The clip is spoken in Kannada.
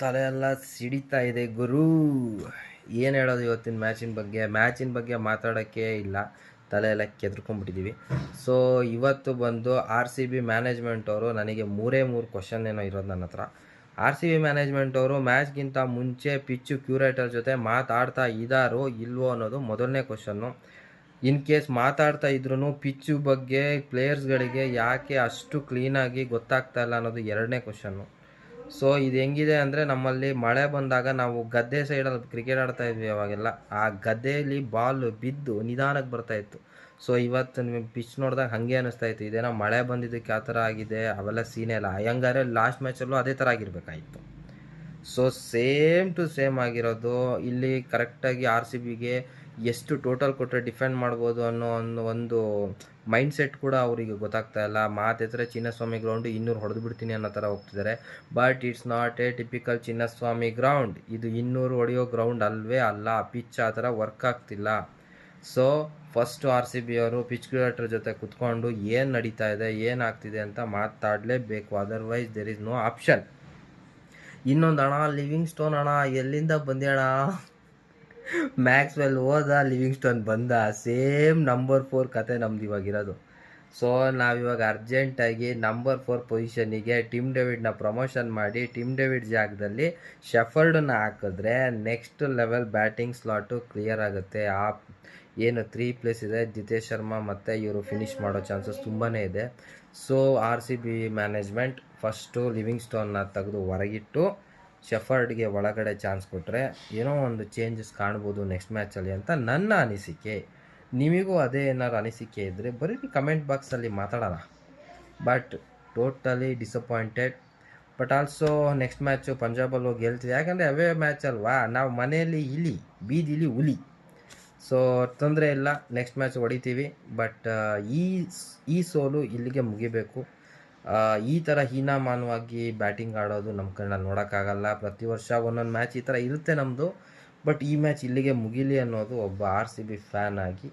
ತಲೆ ಎಲ್ಲ ಸಿಡಿತಾ ಇದೆ, ಗುರು. ಏನು ಹೇಳೋದು ಇವತ್ತಿನ ಮ್ಯಾಚಿನ ಬಗ್ಗೆ? ಮ್ಯಾಚಿನ ಬಗ್ಗೆ ಮಾತಾಡೋಕ್ಕೆ ಇಲ್ಲ. ತಲೆ ಎಲ್ಲ ಕೆದ್ರ್ಕೊಂಡ್ಬಿಟ್ಟಿದ್ದೀವಿ ಸೊ ಇವತ್ತು ಬಂದು ಆರ್ ಸಿ ಬಿ ಮ್ಯಾನೇಜ್ಮೆಂಟ್ ಅವರು ನನಗೆ ಮೂರೇ ಮೂರು ಕ್ವಶನ್ ಏನೋ ಇರೋದು ನನ್ನ ಹತ್ರ. ಆರ್ ಸಿ ಬಿ ಮ್ಯಾನೇಜ್ಮೆಂಟ್ ಅವರು ಮ್ಯಾಚ್ಗಿಂತ ಮುಂಚೆ ಪಿಚ್ಚು ಕ್ಯೂರೇಟರ್ ಜೊತೆ ಮಾತಾಡ್ತಾ ಇದ್ದಾರೋ ಇಲ್ವೋ ಅನ್ನೋದು ಮೊದಲನೇ ಕ್ವಶನ್ನು ಇನ್ ಕೇಸ್ ಮಾತಾಡ್ತಾ ಇದ್ರೂ ಪಿಚ್ಚು ಬಗ್ಗೆ ಪ್ಲೇಯರ್ಸ್ಗಳಿಗೆ ಯಾಕೆ ಅಷ್ಟು ಕ್ಲೀನಾಗಿ ಗೊತ್ತಾಗ್ತಾ ಇಲ್ಲ ಅನ್ನೋದು ಎರಡನೇ ಕ್ವಶನ್ನು ಸೊ ಇದು ಹೆಂಗಿದೆ ಅಂದರೆ ನಮ್ಮಲ್ಲಿ ಮಳೆ ಬಂದಾಗ ನಾವು ಗದ್ದೆ ಸೈಡಲ್ಲಿ ಕ್ರಿಕೆಟ್ ಆಡ್ತಾ ಇದ್ವಿ ಅವಾಗೆಲ್ಲ. ಆ ಗದ್ದೆಯಲ್ಲಿ ಬಾಲ್ ಬಿದ್ದು ನಿಧಾನಕ್ಕೆ ಬರ್ತಾ ಇತ್ತು. ಸೊ ಇವತ್ತು ನಿಮಗೆ ಪಿಚ್ ನೋಡಿದಾಗ ಹಾಗೆ ಅನ್ನಿಸ್ತಾ ಇತ್ತು. ಇದೇನೋ ಮಳೆ ಬಂದಿದ್ದಕ್ಕೆ ಆ ಥರ ಆಗಿದೆ, ಅವೆಲ್ಲ ಸೀನೇ ಇಲ್ಲ ಹಂಗಾರೆ ಲಾಸ್ಟ್ ಮ್ಯಾಚಲ್ಲೂ ಅದೇ ಥರ ಆಗಿರಬೇಕಾಯಿತು. ಸೊ ಸೇಮ್ ಟು ಸೇಮ್ ಆಗಿರೋದು. ಇಲ್ಲಿ ಕರೆಕ್ಟಾಗಿ ಆರ್ ಸಿ ಬಿಗೆ ಎಷ್ಟು ಟೋಟಲ್ ಕೊಟ್ಟರೆ ಡಿಫೆಂಡ್ ಮಾಡ್ಬೋದು ಅನ್ನೋ ಒಂದು ಒಂದು ಮೈಂಡ್ ಸೆಟ್ ಕೂಡ ಅವರಿಗೆ ಗೊತ್ತಾಗ್ತಾ ಇಲ್ಲ. ಮಾತೆತ್ತರೆ ಚಿನ್ನಸ್ವಾಮಿ ಗ್ರೌಂಡ್ ಇನ್ನೂರು ಹೊಡೆದು ಬಿಡ್ತೀನಿ ಅನ್ನೋ ಥರ ಹೋಗ್ತಿದ್ದಾರೆ. But it's not a typical Chinnaswamy ground ಇದು ಇನ್ನೂರು ಹೊಡೆಯೋ ಗ್ರೌಂಡ್ ಅಲ್ವೇ ಅಲ್ಲ. ಪಿಚ್ ಆ ಥರ ವರ್ಕ್ ಆಗ್ತಿಲ್ಲ. So first R C B ಅವರು ಪಿಚ್ ಕ್ರಿಯೇಟರ್ ಜೊತೆ ಕುತ್ಕೊಂಡು ಏನು ನಡೀತಾ ಇದೆ ಏನಾಗ್ತಿದೆ ಅಂತ ಮಾತಾಡಲೇಬೇಕು. Otherwise there is no option ಇನ್ನೊಂದು ಅಣ್ಣ ಲಿವಿಂಗ್ ಸ್ಟೋನ್ ಅಣ್ಣ, ಎಲ್ಲಿಂದ ಬಂದೇಣ ಮ್ಯಾಕ್ಸ್ವೆಲ್ ಹೋದ ಲಿವಿಂಗ್ ಸ್ಟೋನ್ ಬಂದ? ಸೇಮ್ ನಂಬರ್ ಫೋರ್ ಕತೆ ನಮ್ದು ಇವಾಗಿರೋದು ಸೊ ನಾವಿವಾಗ ಅರ್ಜೆಂಟಾಗಿ ನಂಬರ್ ಫೋರ್ ಪೊಸಿಷನಿಗೆ ಟಿಮ್ ಡೇವಿಡ್ನ ಪ್ರಮೋಷನ್ ಮಾಡಿ ಟಿಮ್ ಡೇವಿಡ್ ಜಾಗದಲ್ಲಿ ಶೆಫರ್ಡನ್ನ ಹಾಕಿದ್ರೆ next level batting slot clear ಆಗುತ್ತೆ. ಆ ಏನು ತ್ರೀ ಪ್ಲೇಸ್ ಇದೆ ಜಿತೇಶ್ ಶರ್ಮಾ ಮತ್ತು ಇವರು ಫಿನಿಶ್ ಮಾಡೋ ಚಾನ್ಸಸ್ ತುಂಬಾ ಇದೆ. So R C B management first living ಸ್ಟೋನ್ನ ತೆಗೆದು ಹೊರಗಿಟ್ಟು ಶೆಫರ್ಡ್ಗೆ ಒಳಗಡೆ ಚಾನ್ಸ್ ಕೊಟ್ಟರೆ ಏನೋ ಒಂದು ಚೇಂಜಸ್ ಕಾಣ್ಬೋದು ನೆಕ್ಸ್ಟ್ ಮ್ಯಾಚಲ್ಲಿ ಅಂತ ನನ್ನ ಅನಿಸಿಕೆ. ನಿಮಗೂ ಅದೇ ಏನಾದ್ರು ಅನಿಸಿಕೆ ಇದ್ದರೆ ಬರೀ ಕಮೆಂಟ್ ಬಾಕ್ಸಲ್ಲಿ ಮಾತಾಡೋಣ. But totally disappointed but also next match ಪಂಜಾಬಲ್ಲಿ ಹೋಗಿ ಗೆಲ್ತಿದೆ. ಯಾಕಂದರೆ ಅವೇ ಮ್ಯಾಚ್ ಅಲ್ವಾ? ನಾವು ಮನೆಯಲ್ಲಿ ಇಲಿ, ಬೀದಿಲಿ ಹುಲಿ. ಸೊ ತೊಂದರೆ ಇಲ್ಲ. ನೆಕ್ಸ್ಟ್ ಮ್ಯಾಚ್ ಹೊಡಿತೀವಿ. ಬಟ್ ಈ ಈ ಸೋಲು ಇಲ್ಲಿಗೆ ಮುಗಿಬೇಕು. ಈ ಥರ ಹೀನಾಮಾನವಾಗಿ ಬ್ಯಾಟಿಂಗ್ ಆಡೋದು ನಮ್ಮ ಕಣ್ಣ ನೋಡೋಕ್ಕಾಗಲ್ಲ. ಪ್ರತಿ ವರ್ಷ ಒಂದೊಂದು ಮ್ಯಾಚ್ ಈ ಥರ ಇರುತ್ತೆ ನಮ್ಮದು ಬಟ್ ಈ ಮ್ಯಾಚ್ ಇಲ್ಲಿಗೆ ಮುಗಿಲಿ ಅನ್ನೋದು ಒಬ್ಬ ಆರ್ ಸಿ ಬಿ ಫ್ಯಾನ್ ಆಗಿ